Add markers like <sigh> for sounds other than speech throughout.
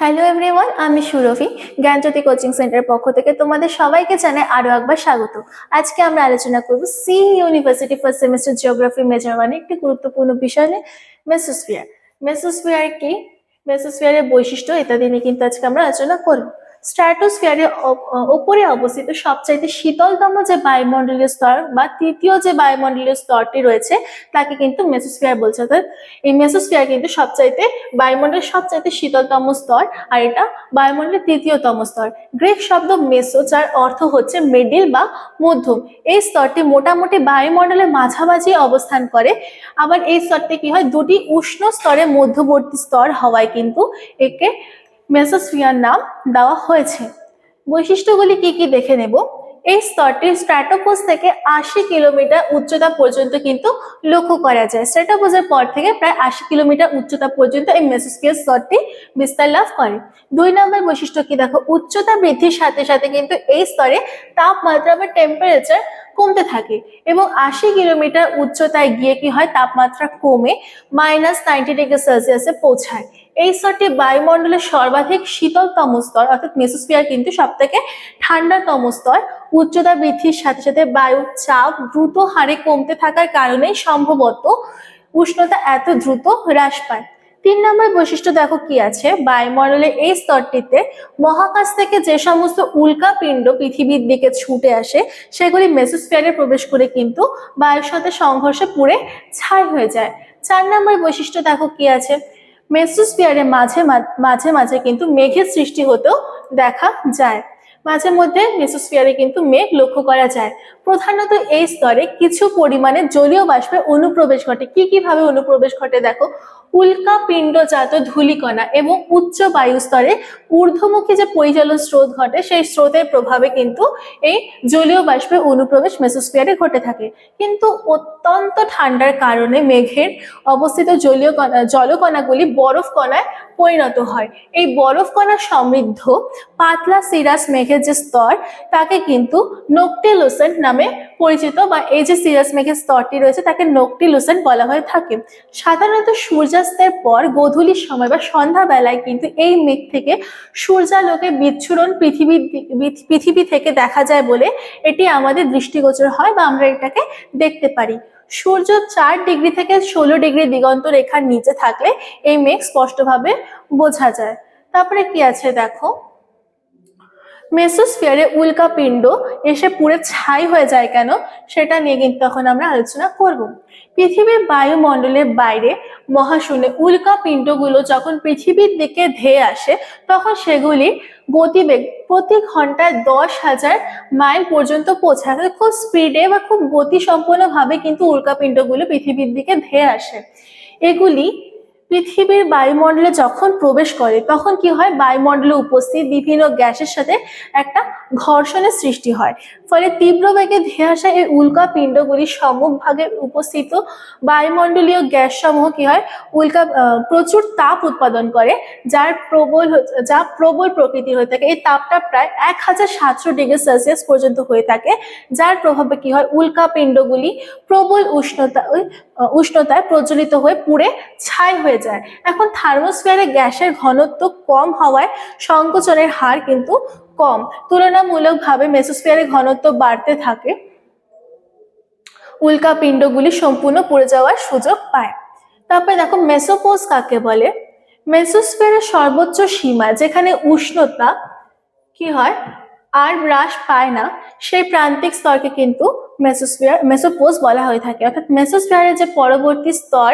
Hello everyone আমি সুরভি, জ্ঞানজ্যোতি coaching সেন্টারের পক্ষ থেকে তোমাদের সবাইকে জানাই আরও একবার স্বাগত। আজকে আমরা আলোচনা করব C university first semester geography major ওয়ানে একটি গুরুত্বপূর্ণ বিষয় নিয়ে মেসোস্ফিয়ার মেসোস্ফিয়ার কি? মেসোস্ফিয়ারের বৈশিষ্ট্য ইত্যাদি নিয়ে কিন্তু আজকে আমরা আলোচনা করব। স্ট্র্যাটোস্ফিয়ারের ওপরে অবস্থিত সবচাইতে শীতলতম যে বায়ুমণ্ডলীয় স্তর বা তৃতীয় যে বায়ুমণ্ডলীয় স্তরটি রয়েছে, তাকে কিন্তু মেসোস্ফিয়ার বলছে। অর্থাৎ এই মেসোস্ফিয়ার কিন্তু সবচাইতে, বায়ুমণ্ডলের সবচাইতে শীতলতম স্তর আর এটা বায়ুমণ্ডলের তৃতীয়তম স্তর। গ্রিক শব্দ মেসো, যার অর্থ হচ্ছে মিডিল বা মধ্যম। এই স্তরটি মোটামুটি বায়ুমণ্ডলের মাঝামাঝি অবস্থান করে। আবার এই স্তরটি কি হয়? দুটি উষ্ণ স্তরের মধ্যবর্তী স্তর হওয়ায় কিন্তু একে মেসোস্ফিয়ার নাম দেওয়া হয়েছে। বৈশিষ্ট্যগুলি কি কি দেখে নেব? এই স্তরটি স্ট্র্যাটোপোজ থেকে আশি কিলোমিটার উচ্চতা পর্যন্ত কিন্তু লক্ষ্য করা যায়। স্ট্র্যাটোপোজের পর থেকে প্রায় আশি কিলোমিটার উচ্চতা পর্যন্ত এই মেসোস্ফিয়ার স্তরটি বিস্তার লাভ করে। দুই নম্বর বৈশিষ্ট্য কি? দেখো, উচ্চতা বৃদ্ধির সাথে সাথে কিন্তু এই স্তরে তাপমাত্রা বা টেম্পারেচার কমতে থাকে এবং আশি কিলোমিটার উচ্চতায় গিয়ে কি হয়? তাপমাত্রা কমে মাইনাস নাইনটি ডিগ্রি সেলসিয়াসে পৌঁছায়। এই স্তরটি বায়ুমণ্ডলের সর্বাধিক শীতলতম স্তর, অর্থাৎ মেসোস্ফিয়ার কিন্তু সব থেকে ঠান্ডাতম স্তর। উচ্চতা বৃদ্ধির সাথে সাথে বায়ুর চাপ দ্রুত হারে কমতে থাকার কারণে সম্ভবত উষ্ণতা এত দ্রুত হ্রাস পায়। তিন নম্বর বৈশিষ্ট্য দেখো কি আছে? বায়ুমণ্ডলের এই স্তরটিতে মহাকাশ থেকে যে সমস্ত উল্কাপিণ্ড পৃথিবীর দিকে ছুটে আসে, সেগুলি মেসোস্ফিয়ারে প্রবেশ করে কিন্তু বায়ুর সাথে সংঘর্ষে পুড়ে ছাই হয়ে যায়। চার নম্বর বৈশিষ্ট্য দেখো কি আছে? মেসোস্ফিয়ারে মাঝে মাঝে মাঝে কিন্তু মেঘের সৃষ্টি হতেও দেখা যায়। মাঝে মধ্যে মেসোস্ফিয়ারে কিন্তু মেঘ লক্ষ্য করা যায়। প্রধানত এই স্তরে কিছু পরিমাণে জলীয় বাষ্পের অনুপ্রবেশ ঘটে। কি কীভাবে অনুপ্রবেশ ঘটে দেখো? উল্কা পিণ্ডজাত ধূলিকণা এবং উচ্চ বায়ু স্তরে ঊর্ধ্বমুখী যে পরিচালন স্রোত ঘটে, সেই স্রোতের প্রভাবে কিন্তু এই জলীয় বাষ্পের অনুপ্রবেশ মেসোস্ফিয়ারে ঘটে থাকে। কিন্তু অত্যন্ত ঠান্ডার কারণে মেঘের অবস্থিত জলীয় কণা, জলকণাগুলি বরফ কণায় পরিণত হয়। এই বরফ কণা সমৃদ্ধ পাতলা সিরাস মেঘের যে স্তর, তাকে কিন্তু নোকটিলোসেন্ট নামে পরিচিত বা এই যে সিরাস মেঘের স্তরটি রয়েছে, তাকে নোকটিলোসেন্ট বলা হয়ে থাকে। সাধারণত সূর্যাস্তের পর গধূলির সময় বা সন্ধ্যাবেলায় কিন্তু এই মেঘ থেকে সূর্যালোকে বিচ্ছুরণ পৃথিবীর পৃথিবী থেকে দেখা যায় বলে এটি আমাদের দৃষ্টিগোচর হয় বা আমরা এটাকে দেখতে পারি। সূর্য চার ডিগ্রি থেকে ষোলো ডিগ্রি দিগন্ত রেখার নিচে থাকলে এই মেঘ স্পষ্টভাবে বোঝা যায়। তারপরে কি আছে দেখো? মেসোস্ফিয়ারে উল্কাপিণ্ড এসে পুরো ছাই হয়ে যায় কেন? সেটা নিয়ে কিন্তু তখন আমরা আলোচনা করব। পৃথিবীর বায়ুমণ্ডলের বাইরে মহাশূন্যে উল্কাপিণ্ডগুলো যখন পৃথিবীর দিকে ধেয়ে আসে, তখন সেগুলি গতিবেগ প্রতি ঘন্টায় দশ হাজার মাইল পর্যন্ত পৌঁছায় খুব স্পিডে বা খুব গতিসম্পন্নভাবে কিন্তু উল্কাপিণ্ডগুলো পৃথিবীর দিকে ধেয়ে আসে। এগুলি পৃথিবীর বায়ুমণ্ডলে যখন প্রবেশ করে, তখন কি হয়? বায়ুমণ্ডলে উপস্থিত বিভিন্ন গ্যাসের সাথে একটা ঘর্ষণের সৃষ্টি হয়। ফলে তীব্র বেগে ধেয়ে আসা এই উল্কা পিণ্ডগুলি সম্মুখভাগে উপস্থিত বায়ুমণ্ডলীয় গ্যাস সমূহ কি হয়? উল্কা প্রচুর তাপ উৎপাদন করে, যার প্রবল যা প্রবল প্রকৃতির হয়ে থাকে। এই তাপটা প্রায় এক হাজার সাতশো ডিগ্রি সেলসিয়াস পর্যন্ত হয়ে থাকে, যার প্রভাবে কি হয়? উল্কা পিণ্ডগুলি প্রবল উষ্ণতা, উষ্ণতায় প্রজ্বলিত হয়ে পুড়ে ছাই হয়ে যায়। এখন থার্মোস্ফিয়ারে গ্যাসের ঘনত্ব কম হওয়ায় সংকোচনের হার কিন্তু কম। তুলনামূলকভাবে মেসোস্ফিয়ারের ঘনত্ব বাড়তে থাকে। উল্কা পিণ্ডগুলি সম্পূর্ণ পড়ে যাওয়ার সুযোগ পায়। তারপরে দেখো, মেসোপোজ কাকে বলে? মেসোস্ফিয়ারের সর্বোচ্চ সীমা, যেখানে উষ্ণতা কি হয়? আর হ্রাস পায় না, সেই প্রান্তিক স্তরকে কিন্তু মেসোস্ফিয়ার, মেসোপোজ বলা হয়ে থাকে। অর্থাৎ মেসোস্ফিয়ারের যে পরবর্তী স্তর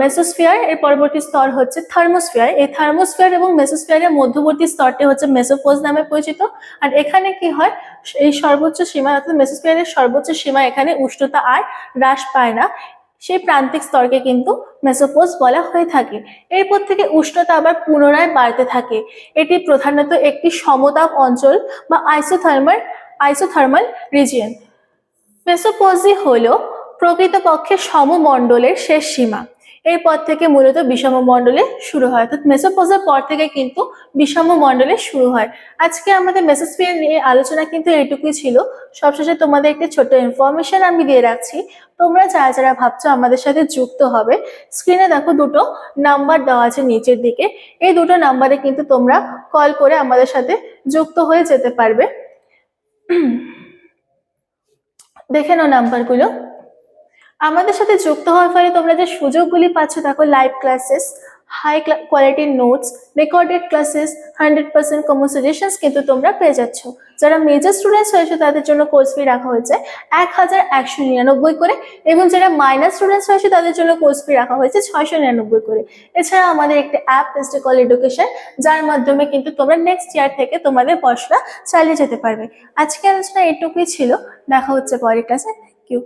মেসোস্ফিয়ার এর পরবর্তী স্তর হচ্ছে থার্মোস্ফিয়ার এই থার্মোস্ফিয়ার এবং মেসোস্ফিয়ারের মধ্যবর্তী স্তরটি হচ্ছে মেসোপোজ নামে পরিচিত। আর এখানে কি হয়? এই সর্বোচ্চ সীমা অর্থাৎ মেসোস্ফিয়ারের সর্বোচ্চ সীমা এখানে উষ্ণতা আর হ্রাস পায় না। সেই প্রান্তিক স্তরকে কিন্তু মেসোপোজ বলা হয়ে থাকে। এরপর থেকে উষ্ণতা আবার পুনরায় বাড়তে থাকে। এটি প্রধানত একটি সমতাপ অঞ্চল বা আইসোথার্মাল আইসোথার্মাল রিজিয়ন মেসোপোজি হলো প্রকৃতপক্ষে সমমণ্ডলের শেষ সীমা। এরপর থেকে মূলত বিষম মণ্ডলে শুরু হয়। অর্থাৎ মেসোপোজের পর থেকে কিন্তু বিষম্য মণ্ডলে শুরু হয়। আজকে আমাদের মেসেজ ফিয়ার নিয়ে আলোচনা কিন্তু এইটুকুই ছিল। সবশেষে তোমাদের একটি ছোট্ট ইনফরমেশন আমি দিয়ে রাখছি। তোমরা যারা যারা ভাবছ আমাদের সাথে যুক্ত হবে স্ক্রিনে দেখো দুটো নাম্বার দেওয়া আছে নিচের দিকে। এই দুটো নাম্বারে কিন্তু তোমরা কল করে আমাদের সাথে যুক্ত হয়ে যেতে পারবে। <clears throat> দেখে নাও নাম্বারগুলো আমাদের সাথে যুক্ত হওয়ার ফলে তোমরা যে সুযোগগুলি পাচ্ছ, দেখো লাইভ ক্লাসেস হাই কোয়ালিটির notes recorded classes hundred percent common suggestions কিন্তু তোমরা পেয়ে যাচ্ছ। যারা মেজর স্টুডেন্টস হয়েছে, তাদের জন্য কোর্স ফি রাখা হয়েছে এক হাজার একশো নিরানব্বই করে এবং যারা মাইনার স্টুডেন্টস হয়েছে, তাদের জন্য কোর্স ফি রাখা হয়েছে ছয়শো নিরানব্বই করে। এছাড়া আমাদের একটি অ্যাপ এসটি এডুকেশন যার মাধ্যমে কিন্তু তোমরা নেক্সট ইয়ার থেকে তোমাদের পড়াশোনা চালিয়ে যেতে পারবে। আজকে আলোচনা এটুকুই ছিল। দেখা হচ্ছে পরের ক্লাসে থ্যাংক ইউ